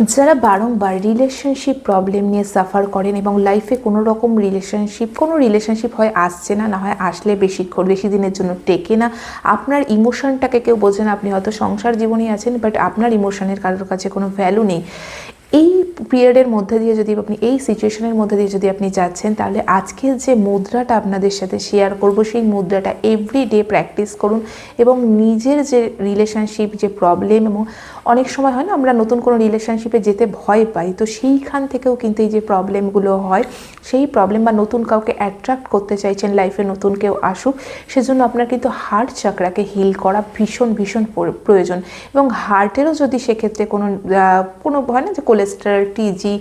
যারা বারংবার relationship problem নিয়ে সাফার করেন এবং লাইফে কোনো রকম রিলেশনশিপ কোনো রিলেশনশিপ হয় আসছে না না হয় আসলে বেশিক্ষণ বেশি দিনের জন্য টেকে না। আপনার ইমোশনটাকে কেউ বোঝে না, আপনি হয়তো সংসার জীবনে আছেন বাট আপনার ইমোশনের কারোর কাছে কোনো ভ্যালু নেই। এই পিরিয়ডের মধ্যে দিয়ে যদি আপনি, এই সিচুয়েশনের মধ্যে দিয়ে যদি আপনি যাচ্ছেন, তাহলে আজকের যে মুদ্রাটা আপনাদের সাথে শেয়ার করব, সেই মুদ্রাটা এভরি ডে প্র্যাকটিস করুন এবং নিজের যে রিলেশনশিপ যে প্রবলেম এবং অনেক সময় হয় না, আমরা নতুন কোনো রিলেশনশিপে যেতে ভয় পাই। তো সেইখান থেকেও কিন্তু এই যে প্রবলেমগুলো হয়, সেই প্রবলেম বা নতুন কাউকে অ্যাট্রাক্ট করতে চাইছেন লাইফে নতুন কেউ আসুক, সেজন্য আপনার কিন্তু হার্ট চাকরাকে হিল করা ভীষণ ভীষণ প্রয়োজন। এবং হার্টেরও যদি সেক্ষেত্রে কোনো কোনো হয় না যে কোলেস্টেরল টিজি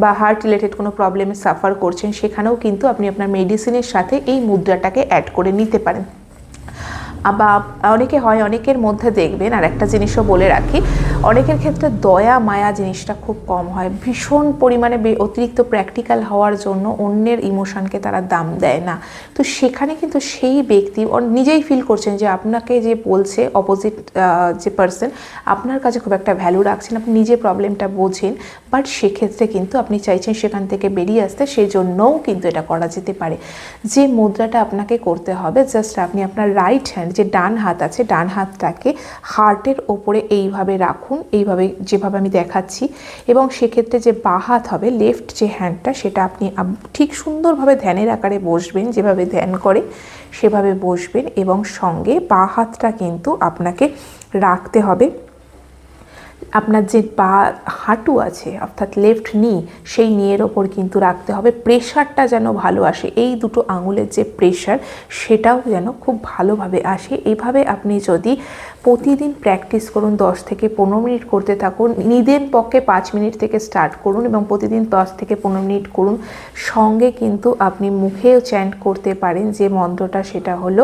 বা হার্ট রিলেটেড কোনো প্রবলেমে সাফার করছেন, সেখানেও কিন্তু আপনি আপনার মেডিসিনের সাথে এই মুদ্রাটাকে অ্যাড করে নিতে পারেন। বা অনেকে হয় অনেকের মধ্যে দেখবেন আর একটা জিনিসও বলে রাখি অনেকের ক্ষেত্রে দয়া, মায়া জিনিসটা খুব কম হয়। ভীষণ পরিমাণে অতিরিক্ত প্র্যাকটিক্যাল হওয়ার জন্য অন্যের ইমোশনকে তারা দাম দেয় না। তো সেখানে কিন্তু সেই ব্যক্তি নিজেই ফিল করছেন যে আপনাকে যে বলছে অপোজিট যে পার্সন আপনার কাছে খুব একটা ভ্যালু রাখছেন, আপনি নিজে প্রবলেমটা বোঝেন বাট সেক্ষেত্রে কিন্তু আপনি চাইছেন সেখান থেকে বেরিয়ে আসতে সেই জন্যও কিন্তু এটা করা যেতে পারে। যে মুদ্রাটা আপনাকে করতে হবে জাস্ট আপনি আপনার রাইট হ্যান্ড যে ডান হাত আছে, ডান হাতটাকে হার্টের ওপরে এইভাবে রাখুন। এইভাবে যেভাবে আমি দেখাচ্ছি। এবং সেক্ষেত্রে যে বা হাত হবে লেফট যে হ্যান্ডটা সেটা আপনি ঠিক সুন্দরভাবে ধ্যানের আকারে বসবেন, যেভাবে ধ্যান করে সেভাবে বসবেন এবং সঙ্গে বা হাতটা কিন্তু আপনাকে রাখতে হবে। আপনার যে পা, হাঁটু আছে, অর্থাৎ লেফট নি সেই নিয়ের ওপর কিন্তু রাখতে হবে। প্রেশারটা যেন ভালো আসে, এই দুটো আঙুলের যে প্রেশার সেটাও যেন খুব ভালোভাবে আসে। এভাবে আপনি যদি প্রতিদিন প্র্যাকটিস করুন, দশ থেকে পনেরো মিনিট করতে থাকুন নিদের পক্ষে পাঁচ মিনিট থেকে স্টার্ট করুন এবং প্রতিদিন দশ থেকে পনেরো মিনিট করুন। সঙ্গে কিন্তু আপনি মুখেও চ্যান্ট করতে পারেন, যে মন্ত্রটা সেটা হলো,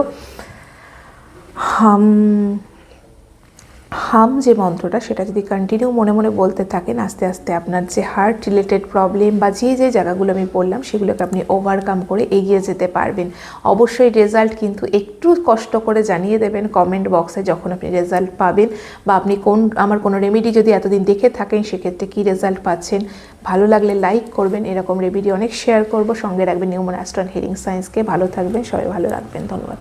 হাম হাম যে মন্ত্রটা, সেটা যদি কন্টিনিউ মনে মনে বলতে থাকেন, আস্তে আস্তে আপনার যে হার্ট রিলেটেড প্রবলেম বা যে যে জায়গাগুলো আমি বললাম, সেগুলোকে আপনি ওভারকাম করে এগিয়ে যেতে পারবেন। অবশ্যই রেজাল্ট কিন্তু একটু কষ্ট করে জানিয়ে দেবেন কমেন্ট বক্সে যখন আপনি রেজাল্ট পাবেন বা আপনি কোন, আমার কোনো রেমেডি যদি এতদিন দেখে থাকেন, সেক্ষেত্রে কী রেজাল্ট পাচ্ছেন? ভালো লাগলে লাইক করবেন, এরকম রেমেডি অনেক শেয়ার করব। সঙ্গে রাখবেন নিউমন অ্যাস্ট্রন হিলিং সায়েন্সকে ভালো থাকবেন, সবাই ভালো রাখবেন। ধন্যবাদ।